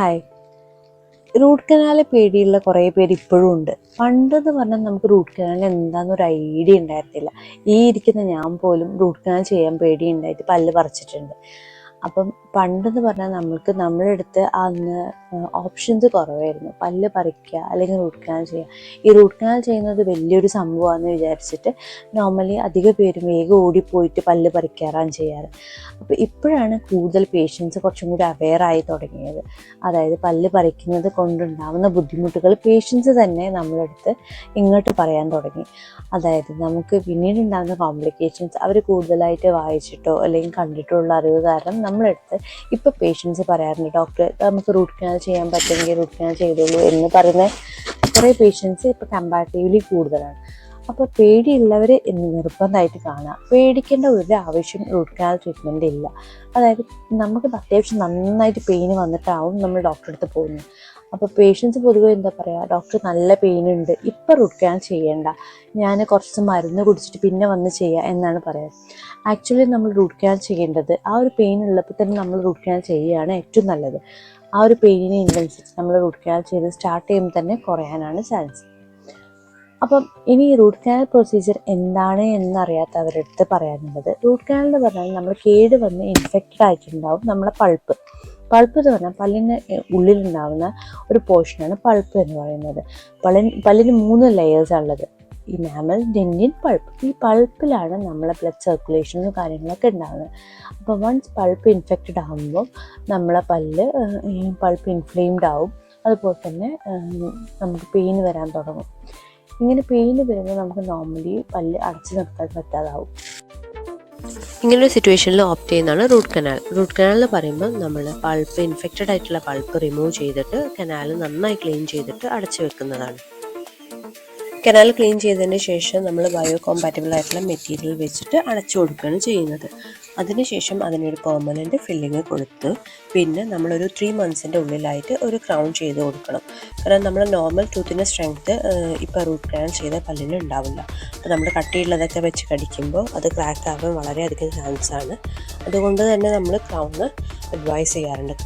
Hi. Root Canale പേടിയുള്ള കുറേ പേര് ഇപ്പോഴും ഉണ്ട്. പണ്ടെന്ന് പറഞ്ഞാൽ നമുക്ക് റൂട്ട് കനാൽ എന്താണെന്നൊരു ഐഡിയ ഉണ്ടായിരുന്നില്ല. ഈ ഇരിക്കുന്ന ഞാൻ പോലും റൂട്ട് കനാൽ ചെയ്യാൻ പേടിയുണ്ടായിട്ട് പല്ല് പറിച്ചിട്ടുണ്ട്. അപ്പം പണ്ടെന്ന് പറഞ്ഞാൽ നമ്മൾക്ക് നമ്മുടെ അടുത്ത് അന്ന് ഓപ്ഷൻസ് കുറവായിരുന്നു. പല്ല് പറിക്കുക അല്ലെങ്കിൽ റൂട്ട് കനാൽ ചെയ്യുക. ഈ റൂട്ട് കനാൽ ചെയ്യുന്നത് വലിയൊരു സംഭവമാണെന്ന് വിചാരിച്ചിട്ട് നോർമലി അധിക പേരും വേഗം ഓടിപ്പോയിട്ട് പല്ല് പറിക്കാറാണ് ചെയ്യാറ്. അപ്പോൾ ഇപ്പോഴാണ് കൂടുതൽ പേഷ്യൻസ് കുറച്ചും കൂടി അവെയർ ആയി തുടങ്ങിയത്. അതായത് പല്ല് പറിക്കുന്നത് കൊണ്ടുണ്ടാവുന്ന ബുദ്ധിമുട്ടുകൾ പേഷ്യൻസ് തന്നെ നമ്മളെടുത്ത് ഇങ്ങോട്ട് പറയാൻ തുടങ്ങി. അതായത് നമുക്ക് പിന്നീട് ഉണ്ടാകുന്ന കോംപ്ലിക്കേഷൻസ് അവർ കൂടുതലായിട്ട് വായിച്ചിട്ടോ അല്ലെങ്കിൽ കണ്ടിട്ടുള്ള അറിവ് കാരണം നമ്മളെടുത്ത് ഇപ്പോൾ പേഷ്യൻസ് പറയാറുണ്ട് ഡോക്ടർ നമുക്ക് റൂട്ട് കനാൽ ചെയ്യാൻ പറ്റുമെങ്കിൽ റൂട്ട് കനാൽ ചെയ്തോളൂ എന്ന് പറയുന്ന കുറേ പേഷ്യൻസ് ഇപ്പോൾ കമ്പാരിറ്റീവ്ലി കൂടുതലാണ്. അപ്പോൾ പേടിയുള്ളവർ നിർബന്ധമായിട്ട് കാണുക. പേടിക്കേണ്ട ഒരു ആവശ്യം റൂട്ട് കനാൽ ട്രീറ്റ്മെന്റ് ഇല്ല. അതായത് നമുക്ക് അത്യാവശ്യം നന്നായിട്ട് പെയിൻ വന്നിട്ടാവും നമ്മൾ ഡോക്ടറെ അടുത്ത് പോകുന്നത്. അപ്പോൾ പേഷ്യൻസ് പൊതുവെ എന്താ പറയുക ഡോക്ടർ നല്ല പെയിൻ ഉണ്ട് ഇപ്പം റൂട്ട് കനാൽ ചെയ്യേണ്ട. ഞാൻ കുറച്ച് മരുന്ന് കുടിച്ചിട്ട് പിന്നെ വന്ന് ചെയ്യുക എന്നാണ് പറയുന്നത്. ആക്ച്വലി നമ്മൾ റൂട്ട് കനാൽ ചെയ്യേണ്ടത് ആ ഒരു പെയിൻ ഉള്ളപ്പോൾ തന്നെ നമ്മൾ റൂട്ട് കനാൽ ചെയ്യുകയാണ് ഏറ്റവും നല്ലത്. ആ ഒരു പെയിനിനെ ഇന്റൻസിറ്റി നമ്മൾ റൂട്ട് കനാൽ ചെയ്ത് സ്റ്റാർട്ട് ചെയ്യുമ്പോൾ തന്നെ കുറയാനാണ് ചാൻസ് അപ്പം ഇനി റൂട്ട് കനാൽ പ്രൊസീജിയർ എന്താണ് എന്നറിയാത്തവരുടെ അടുത്ത് പറയാനുള്ളത്. റൂട്ട് കനാൽ എന്ന് പറഞ്ഞാൽ നമ്മൾ കേട് വന്ന് ഇൻഫെക്റ്റഡ് ആയിട്ടുണ്ടാവും നമ്മളെ പൾപ്പ്. പൾപ്പ് എന്ന് പറഞ്ഞാൽ പല്ലിന് ഉള്ളിലുണ്ടാവുന്ന ഒരു പോർഷനാണ് പൾപ്പ് എന്ന് പറയുന്നത്. പല്ലിന് പല്ലിന് മൂന്ന് ലെയേഴ്സ് മാമൽ ഡെന്റിൻ പൾപ്പ് ഈ പൾപ്പിലാണ് നമ്മളെ ബ്ലഡ് സർക്കുലേഷനും കാര്യങ്ങളൊക്കെ ഉണ്ടാകുന്നത് അപ്പോൾ വൺസ് പൾപ്പ് ഇൻഫെക്റ്റഡ് ആകുമ്പോൾ നമ്മളെ പല്ല് പൾപ്പ് ഇൻഫ്ലെയിംഡ് ആവും. അതുപോലെ തന്നെ നമുക്ക് പെയിൻ വരാൻ തുടങ്ങും. ഇങ്ങനെ പെയിൻ വരുമ്പോൾ നമുക്ക് നോർമലി പല്ല് അടച്ചു നിർത്താൻ പറ്റാതാവും. ഇങ്ങനൊരു സിറ്റുവേഷനിൽ ഓപ്റ്റ് ചെയ്യുന്നതാണ് റൂട്ട് കനാൽ റൂട്ട് കനാൽ എന്ന് പറയുമ്പോൾ നമ്മൾ പൾപ്പ് ഇൻഫെക്റ്റഡ് ആയിട്ടുള്ള പൾപ്പ് റിമൂവ് ചെയ്തിട്ട് കനാൽ നന്നായി ക്ലീൻ ചെയ്തിട്ട് അടച്ചു വെക്കുന്നതാണ്. കനാൽ ക്ലീൻ ചെയ്തതിന് ശേഷം നമ്മൾ ബയോ കോമ്പാറ്റബിൾ ആയിട്ടുള്ള മെറ്റീരിയൽ വെച്ചിട്ട് അടച്ചു കൊടുക്കുകയാണ് ചെയ്യുന്നത്. അതിനുശേഷം അതിനൊരു പെർമനന്റ് ഫില്ലിങ് കൊടുത്ത് പിന്നെ നമ്മളൊരു ത്രീ മന്ത്സിന്റെ ഉള്ളിലായിട്ട് ഒരു ക്രൗൺ ചെയ്ത് കൊടുക്കണം. കാരണം നമ്മൾ നോർമൽ ടൂത്തിന്റെ സ്ട്രെങ്ത്ത് ഇപ്പോൾ റൂട്ട് ക്രാൻ ചെയ്ത പല്ലിന് ഉണ്ടാവില്ല. അപ്പോൾ നമ്മൾ കട്ടിയുള്ളതൊക്കെ വെച്ച് കടിക്കുമ്പോൾ അത് ക്രാക്ക് ആവാൻ വളരെയധികം ചാൻസ് ആണ്. അതുകൊണ്ട് തന്നെ നമ്മൾ ക്രൗണ് അഡ്വൈസ് ചെയ്യാറുണ്ട്.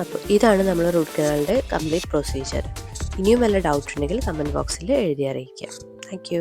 അപ്പോൾ ഇതാണ് നമ്മൾ റൂട്ട് കനാലിന്റെ കംപ്ലീറ്റ് പ്രൊസീജിയർ. ഇനിയും വല്ല ഡൗട്ട് ഉണ്ടെങ്കിൽ കമന്റ് ബോക്സിൽ എഴുതി അറിയിക്കാം താങ്ക്